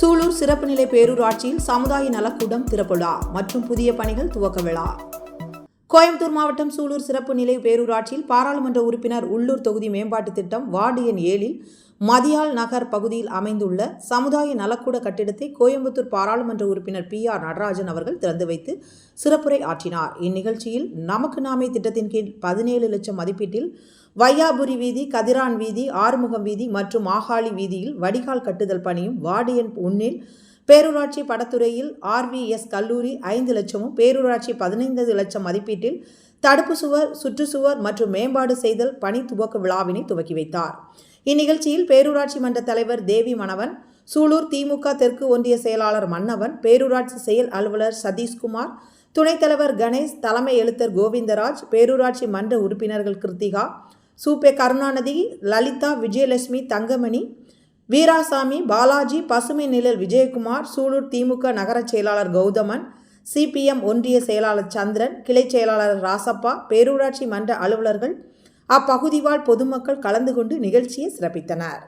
சூலூர் சிறப்பு நிலை பேரூராட்சியில் சமுதாய நலக்கூடம் திறப்புழா மற்றும் புதிய பணிகள் துவக்க விழா கோயம்புத்தூர் மாவட்டம் சூலூர் சிறப்பு நிலை பேரூராட்சியில் பாராளுமன்ற உறுப்பினர் உள்ளூர் தொகுதி மேம்பாட்டுத் திட்டம் வார்டு எண் ஏழில் மதியால் நகர் பகுதியில் அமைந்துள்ள சமுதாய நலக்கூட கட்டிடத்தை கோயம்புத்தூர் பாராளுமன்ற உறுப்பினர் பி ஆர் நடராஜன் அவர்கள் திறந்து வைத்து சிறப்புரை ஆற்றினார். இந்நிகழ்ச்சியில் நமக்கு நாமே திட்டத்தின் கீழ் பதினேழு லட்சம் மதிப்பீட்டில் வையாபுரி வீதி கதிரான் வீதி ஆறுமுகம் வீதி மற்றும் ஆகாளி வீதியில் வடிகால் கட்டுதல் பணியும் வார்டு எண் ஒன்றில் பேரூராட்சி படத்துறையில் ஆர்விஎஸ் கல்லூரி ஐந்து லட்சமும் பேரூராட்சி பதினைந்து லட்சம் மதிப்பீட்டில் தடுப்பு சுவர் சுற்றுச்சுவர் மற்றும் மேம்பாடு செய்தல் பணி துவக்க விழாவினை துவக்கி வைத்தார். இந்நிகழ்ச்சியில் பேரூராட்சி மன்ற தலைவர் தேவி மணவன் சூலூர் திமுக தெற்கு ஒன்றிய செயலாளர் மன்னவன் பேரூராட்சி செயல் அலுவலர் சதீஷ்குமார் துணைத் தலைவர் கணேஷ் தலைமை எழுத்தர் கோவிந்தராஜ் பேரூராட்சி மன்ற உறுப்பினர்கள் கிருத்திகா சூப்பே கருணாநிதி லலிதா விஜயலட்சுமி தங்கமணி வீராசாமி பாலாஜி பசுமை நிழல் விஜயகுமார் சூலூர் திமுக நகரச் செயலாளர் கௌதமன் சிபிஎம் ஒன்றிய செயலாளர் சந்திரன் கிளை செயலாளர் ராசப்பா பேரூராட்சி மன்ற அலுவலர்கள் அப்பகுதிவாழ் பொதுமக்கள் கலந்து கொண்டு நிகழ்ச்சியை சிறப்பித்தனர்.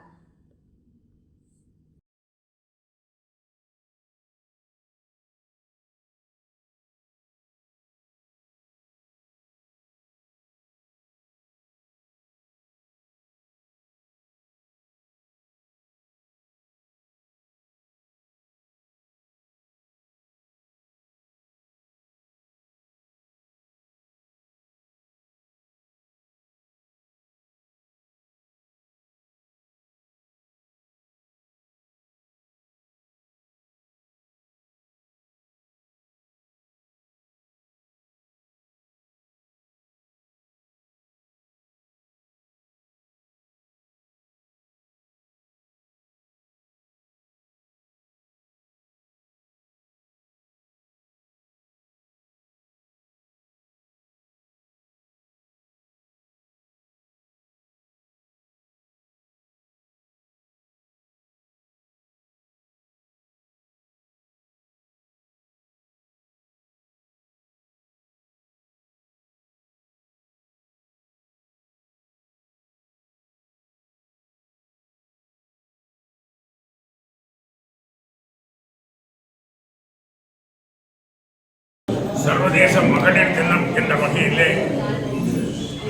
சர்வதேச மகளிர் தினம் என்ற வகையிலே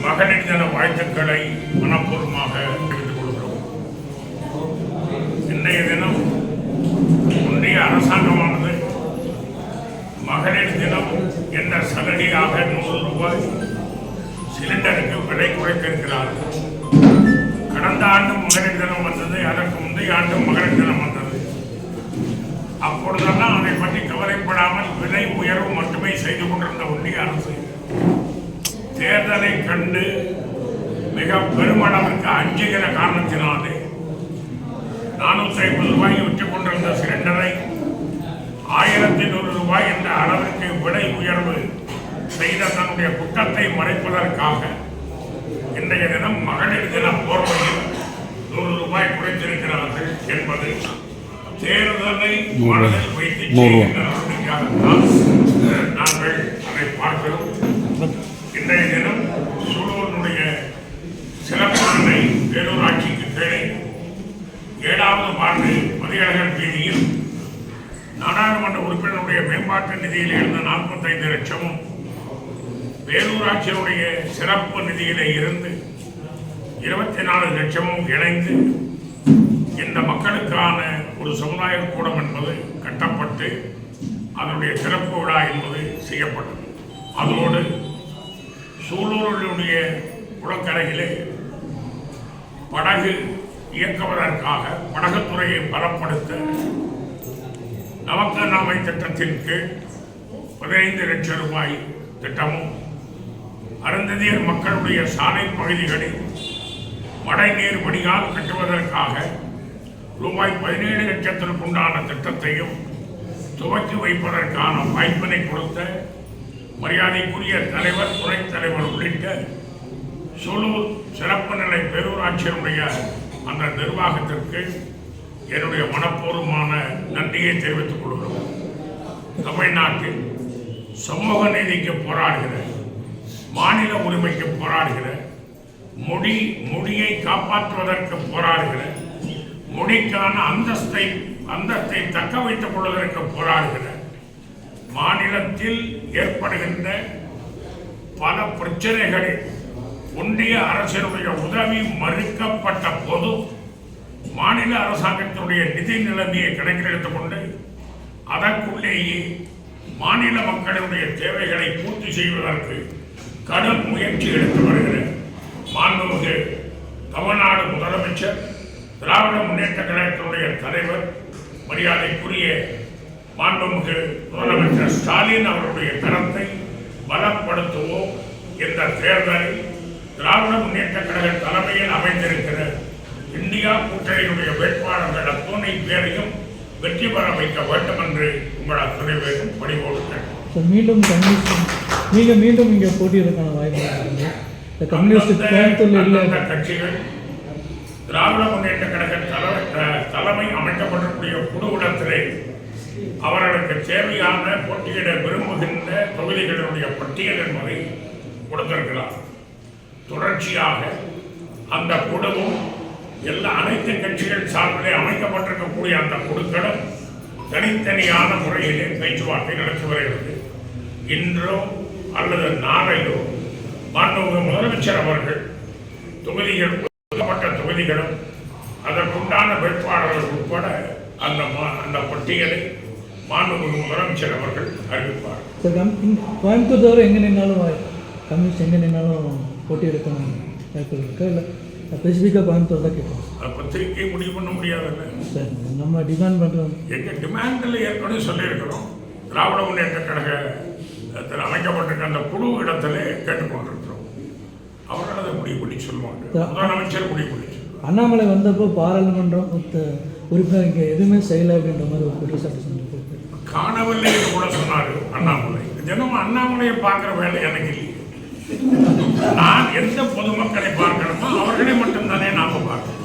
மகளிர் தின வாழ்த்துக்களை மனப்பூர்வமாக தெரிவித்துக் கொள்கிறோம். இன்றைய தினம் ஒன்றிய அரசாங்கமானது மகளிர் தினம் என்ற சலுகையாக நூறு ரூபாய் சிலிண்டருக்கு விலை குறைத்திருக்கிறார்கள் கடந்த ஆண்டு மகளிர் தினம் வந்தது அதற்கு முந்தைய ஆண்டு மகளிர் தினம் வந்தது அப்பொழுதெல்லாம் அதை பற்றி கவலைப்படாமல் விலை உயர்வு மட்டுமே செய்து கொண்டிருந்த ஒன்றிய அரசு தேர்தலை கண்டு மிக பெருமளவிற்கு அஞ்சுகிற காரணத்தினாலே நானூற்றி ஐம்பது ரூபாய் விற்றுக் கொண்டிருந்த சிலிண்டரை ஆயிரத்தி நூறு ரூபாய் என்ற அளவிற்கு விலை உயர்வு செய்த தன்னுடைய குற்றத்தை மறைப்பதற்காக இன்றைய தினம் மகளிர் தின போர்வையில் நூறு ரூபாய் குறைத்திருக்கிறார்கள் என்பது தேர்தலை மனதில் வைத்து நூறு நாங்கள் அதை பார்க்கிறோம் இன்றைய தினம் சூலூரினுடைய சிறப்பான பேரூராட்சிக்கு கீழே ஏழாவது வார்டு மதியழகர் வீதியில் நாடாளுமன்ற உறுப்பினருடைய மேம்பாட்டு நிதியில் இருந்த நாற்பத்தைந்து லட்சமும் பேரூராட்சியினுடைய சிறப்பு நிதியிலே இருந்து இருபத்தி நாலு லட்சமும் இணைந்து இந்த மக்களுக்கான ஒரு சமுதாய கூடம் என்பது கட்டப்பட்டு அதனுடைய சிறப்பு விழா என்பது செய்யப்பட்டது. அதோடு சூலூருடைய குளக்கரையிலே படகு இயக்குவதற்காக படகுத்துறையை பலப்படுத்த நமக்கு நாமை திட்டத்தின் கீழ் பதினைந்து லட்சம் ரூபாய் திட்டமும் அருந்ததியர் மக்களுடைய சாலை பகுதிகளில் மழைநீர் வடிகால் கட்டுவதற்காக ரூபாய் பதினேழு லட்சத்திற்குண்டான திட்டத்தையும் துவக்கி வைப்பதற்கான வாய்ப்பினை கொடுத்த மரியாதைக்குரிய தலைவர் துணைத் தலைவர் உள்ளிட்ட சூலூர் சிறப்பு நிலை பேரூராட்சியினுடைய அந்த நிர்வாகத்திற்கு என்னுடைய மனப்பூர்வமான நன்றியை தெரிவித்துக் கொள்கிறோம். தமிழ்நாட்டில் சமூக நீதிக்கு போராடுகிற மாநில உரிமைக்கு போராடுகிற மொழி மொழியை காப்பாற்றுவதற்கு போராடுகிற மொழிக்கான அந்தஸ்தை அந்தத்தை தக்க வைத்துக் கொள்வதற்கு போராடுகிற மாநிலத்தில் ஏற்படுகின்ற பல பிரச்சனைகளில் ஒன்றிய அரசினுடைய உதவி மறுக்கப்பட்ட போது மாநில அரசாங்கத்தினுடைய நிதி நிலைமையை கணக்கில் எடுத்துக்கொண்டு அதற்குள்ளேயே மாநில மக்களுடைய தேவைகளை பூர்த்தி செய்வதற்கு கடும் முயற்சி எடுத்து வருகிற மாண்புமிகு தமிழ்நாடு முதலமைச்சர் திராவிட முன்னேற்ற கழகத்தினுடைய தலைவர் மரியாதைக்குரிய மாண்புமிகு முதலமைச்சர் ஸ்டாலின் அவருடைய கரத்தை பலப்படுத்துவோம் என்ற தேர்தலில் திராவிட முன்னேற்ற கழக தலைமையில் அமைந்திருக்கிற இந்தியா கூட்டணியினுடைய வேட்பாளர்கள் அத்துணை பேரையும் வெற்றி பெற வைக்க வேண்டும் என்று உங்கள் அத்தனை பேரும் பணிவோடு கேட்கிறேன். ஸோ மீண்டும் நீங்கள் மீண்டும் இங்கே போட்டியிடறதுக்கான வாய்ப்பு இந்த கம்யூனிஸ்ட் கட்சிகள் திராவிட முன்னேற்ற கழக தலை- தலைமை அமைக்கப்பட்டிருக்கூடிய குழுவிடத்திலே அவர்களுக்கு தேவையான போட்டியிட விரும்புகின்ற தொகுதிகளுடைய பட்டியல் என்பதை கொடுத்திருக்கிறார். தொடர்ச்சியாக அந்த குழுவும் எல்லா அனைத்து கட்சிகள் சார்பிலே அமைக்கப்பட்டிருக்கக்கூடிய அந்த குழுக்களும் தனித்தனியான முறையிலே பேச்சுவார்த்தை நடத்தி வருகிறது. இன்றோ அல்லது நாளையோ மாண்புமிகு முதலமைச்சர் அவர்கள் தொகுதிகள் தொகுதிகளும் அதற்குண்டான வேட்பாளர்கள் உட்பட அந்த மா- அந்த பட்டியலை மாண்புமிகு முதலமைச்சர் அவர்கள் அறிவிப்பார். கோயம்புத்தூர் தவிர எங்கே நின்னாலும் கம்யூனிஸ்ட் எங்கே நின்னாலும் போட்டியிடக்கணும் வாய்ப்பு இருக்கா? இல்லை ஸ்பெசிஃபிக்காக கோயம்புத்தூர் தான் கேட்குறோம் அதை பத்திரிகை முடிவு பண்ண முடியாதுல்ல. சார் நம்ம டிமாண்ட் பண்ணுறோம் எங்க டிமாண்டில் ஏற்கனவே சொல்லியிருக்கிறோம். திராவிட முன்னேற்ற கழகத்தில் அமைக்கப்பட்டிருக்க அந்த குழு இடத்துல கேட்டுக்கொண்டிருக்கிறோம். அவர்கள் அதை முடிவு பண்ணி சொல்லுவாங்க. முதலமைச்சர் முடிவு பண்ணி. அண்ணாமலை வந்தப்போ பாராளுமன்றம் உறுப்பினர் இங்கே எதுவுமே செய்யலை அப்படின்ற மாதிரி ஒரு குற்றச்சாட்டு சொன்னார் காணவில்லை கூட சொன்னார் அண்ணாமலை. தினமும் அண்ணாமலையை பார்க்குற வேலை எனக்கு இல்லை நான் எந்த பொதுமக்களை பார்க்கணுமோ அவர்களை மட்டும்தானே நாம் பார்க்கணும்.